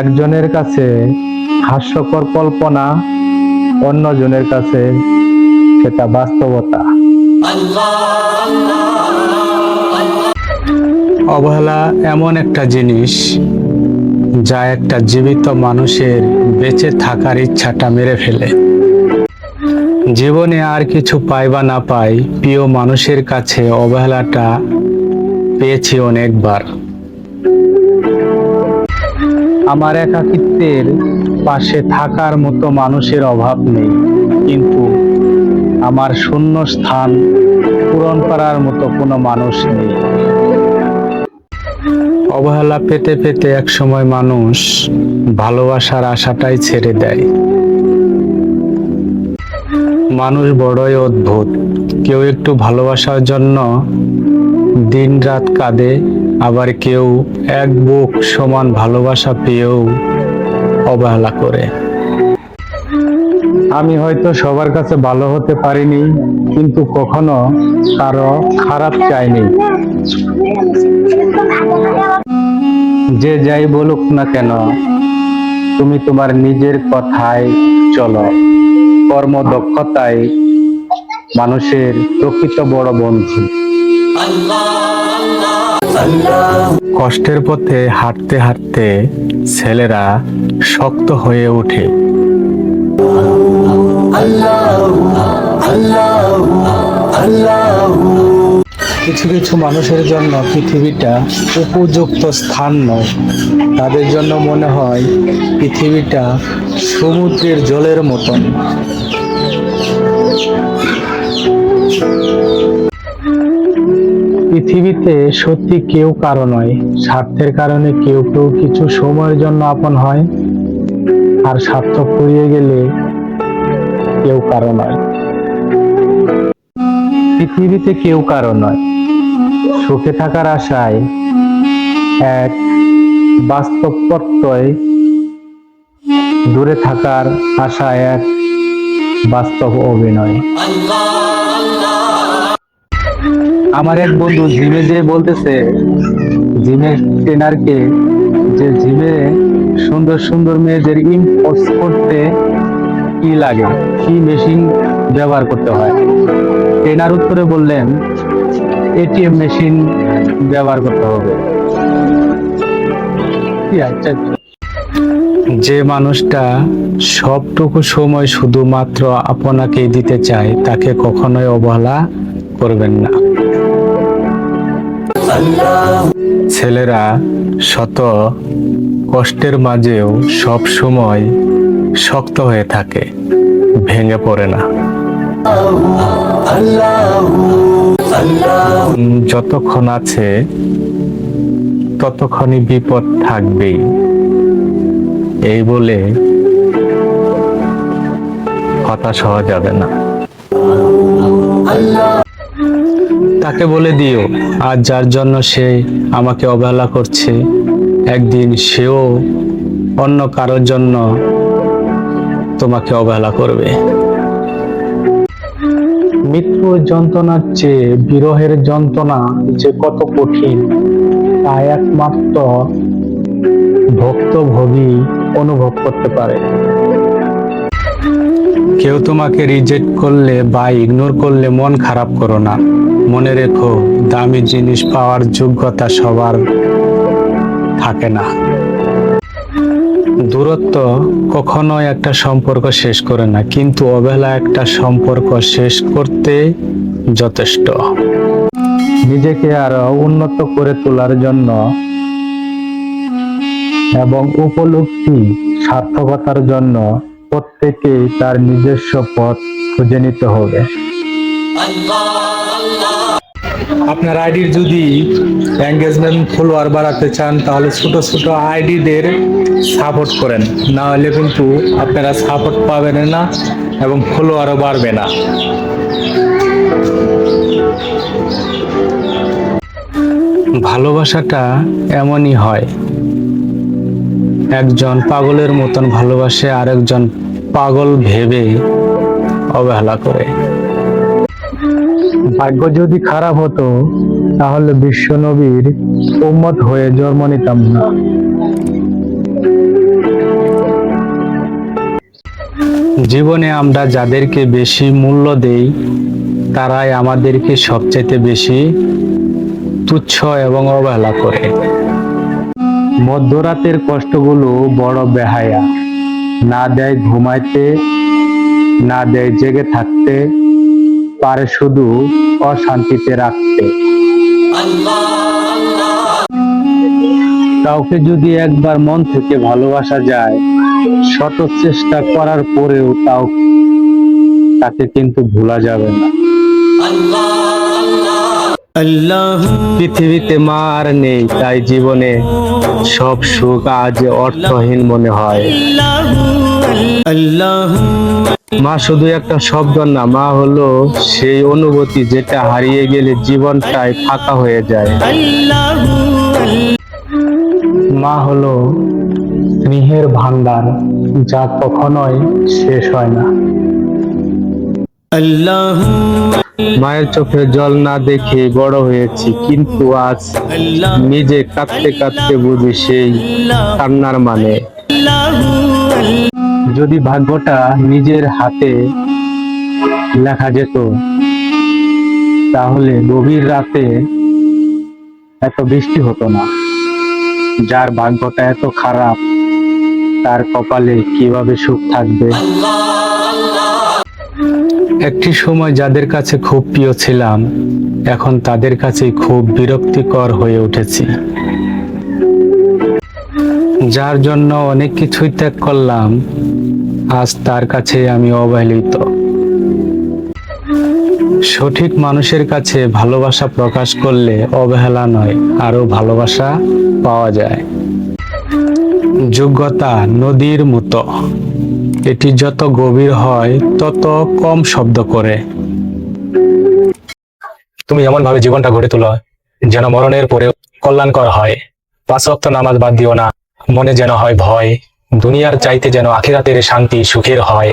একজনের কাছে হাস্যকর কল্পনা, অন্যজনের কাছে সেটা বাস্তবতা। অবহেলা এমন একটা জিনিস যা একটা জীবিত মানুষের বেঁচে থাকার ইচ্ছাটা মেরে ফেলে। জীবনে আর কিছু পাই বা না পাই প্রিয় মানুষের কাছে অবহেলাটা পেয়েছি অনেকবার। আমার একাকিত্বের পাশে থাকার মতো মানুষের অভাব নেই। কিন্তু আমার শূন্য স্থান পূরণ করার মতো কোনো মানুষ নেই। অবহেলা পেতে পেতে এক সময় মানুষ ভালোবাসার আশাটাই ছেড়ে দেয়। মানুষ বড়ই অদ্ভুত। কেউ একটু ভালোবাসার জন্য দিন রাত কাঁদে আবার কেউ এক বুক সমান ভালোবাসা পেয়েও অবহেলা করে। আমি হয়তো সবার কাছে ভালো হতে পারিনি, কিন্তু কখনো কারও খারাপ চাইনি। যে যাই বলুক না কেন, তুমি তোমার নিজের কথায় চলো। কর্মদক্ষতায় মানুষের প্রকৃত বড় বন্ধু। কষ্টের পথে হাঁটতে হাঁটতে ছেলেরা শক্ত হয়ে ওঠে। কিছু কিছু মানুষের জন্য পৃথিবীটা উপযুক্ত স্থান নয়। তাদের জন্য মনে হয় পৃথিবীটা সমুদ্রের জলের মতন। পৃথিবীতে সত্যি কেউ কারও নয়, স্বার্থের কারণে কেউ কেউ কিছু সময়ের জন্য আপন হয়, আর স্বার্থ ফুরিয়ে গেলে কেউ কারও নয়। পৃথিবীতে কেউ কারও নয়। সুখে থাকার আশায় এক বাস্তব প্রত্যয়, দূরে থাকার আশায় এক বাস্তব অভিনয়। আমার এক বন্ধু জিমে যে বলতেছে জিমের ট্রেনারকে, যে জিমে সুন্দর সুন্দর মেয়েদের ইম্পোর্ট করতে কি লাগে? কি মেশিন ব্যবহার করতে হয়? ট্রেনার উত্তরে বললেন, এটিএম মেশিন ব্যবহার করতে হবে। আচ্ছা। যে মানুষটা সবটুকু সময় শুধুমাত্র আপনাকেই দিতে চায়, তাকে কখনোই অবহেলা করবেন না। ছেলেরা শত কষ্টের মাঝেও সব সময় শক্ত হয়ে থাকে, ভেঙে পড়ে না। যতক্ষণ আছে, ততক্ষণই বিপদ থাকবেই। এই বলে হতাশ হওয়া যাবে না। তাকে বলে দিও, আর যার জন্য সে আমাকে অবহেলা করছে, একদিন সেও অন্য কারোর জন্য তোমাকে অবহেলা করবে। মৃত্যুর যন্ত্রণার চেয়ে বিরহের যন্ত্রণা যে কত কঠিন তা একমাত্র ভক্তভোগী অনুভব করতে পারে। কেউ তোমাকে রিজেক্ট করলে বা ইগনোর করলে মন খারাপ করো না। মনে রেখো, দামি জিনিস পাওয়ার যোগ্যতা সবার থাকে না। দূরত্ব কখনোই একটা সম্পর্ক শেষ করে না, কিন্তু অবহেলা একটা সম্পর্ক শেষ করতে যথেষ্ট। নিজেকে আরও উন্নত করে তোলার জন্য এবং উপলব্ধি, সার্থকতার জন্য প্রত্যেকেই তার নিজস্ব পথ খুঁজে নিতে হবে। আপনার আইডির যদি এঙ্গেজমেন্ট ফলোয়ার বাড়াতে চান, তাহলে ছোট ছোট আইডিদের সাপোর্ট করেন। না হলে কিন্তু আপনারা সাপোর্ট পাবেন না এবং ফলোয়ারও বাড়বে না। ভালোবাসাটা এমনই হয়, একজন পাগলের মতন ভালোবাসে আরেকজন পাগল ভেবে অবহেলা করে। ভাগ্য যদি খারাপ হতো, তাহলে বিশ্ব নবীর উম্মত হয়ে জন্ম নিতাম না। জীবনে আমরা যাদেরকে বেশি মূল্য দেই, তারাই আমাদেরকে সবচেয়ে বেশি তুচ্ছ এবং অবহেলা করে। মধ্যরাতের কষ্টগুলো বড় বেহায়া। না দেয় ঘুমাইতে, না দেয় জেগে থাকতে পারে শুধু অশান্তিতে রাখতে। কাউকে যদি একবার মন থেকে ভালোবাসা যায়, শত চেষ্টা করার পরেও তাও তাকে কিন্তু ভোলা যাবে না। পৃথিবীতে মা আর নেই, তাই জীবনে সব সুখ আজ অর্থহীন মনে হয়। মা শুধু একটা শব্দ না, মা হলো সেই অনুভূতি যেটা হারিয়ে গেলে জীবনটাই ফাঁকা হয়ে যায়। মা হলো স্নেহের ভান্ডার যা কখনোই শেষ হয় না। মায়ের চোখে জল না দেখে বড় হয়েছি, কিন্তু আজ নিজে কাঁদতে কাঁদতে বুঝি সেই কান্নার মানে। যদি ভাগ্যটা নিজের হাতে লেখা যেত, তাহলে গভীর রাতে এত বৃষ্টি হতো না। যার ভাগ্যটা এত খারাপ, তার কপালে কীভাবে সুখ থাকবে? একটি সময় যাদের কাছে খুব প্রিয় ছিলাম, এখন তাদের কাছে খুব বিরক্তিকর হয়ে উঠেছি। যার জন্য অনেক কিছুই ত্যাগ করলাম আজ তার কাছে আমি অবহেলিত। সঠিক মানুষের কাছে ভালোবাসা প্রকাশ করলে অবহেলা নয় আরও ভালোবাসা পাওয়া যায়। যোগ্যতা নদীর মতো। এটি যত গভীর হয়, তত কম শব্দ করে। তুমি এমন ভাবে জীবনটা গড়ে তোলো, যেন মরণের পরে কল্যাণকর হয়। পাঁচ নামাজ বাদ দিও না, মনে যেন হয় ভয়। দুনিয়ার চাইতে যেন আখিরাতের শান্তি সুখের হয়।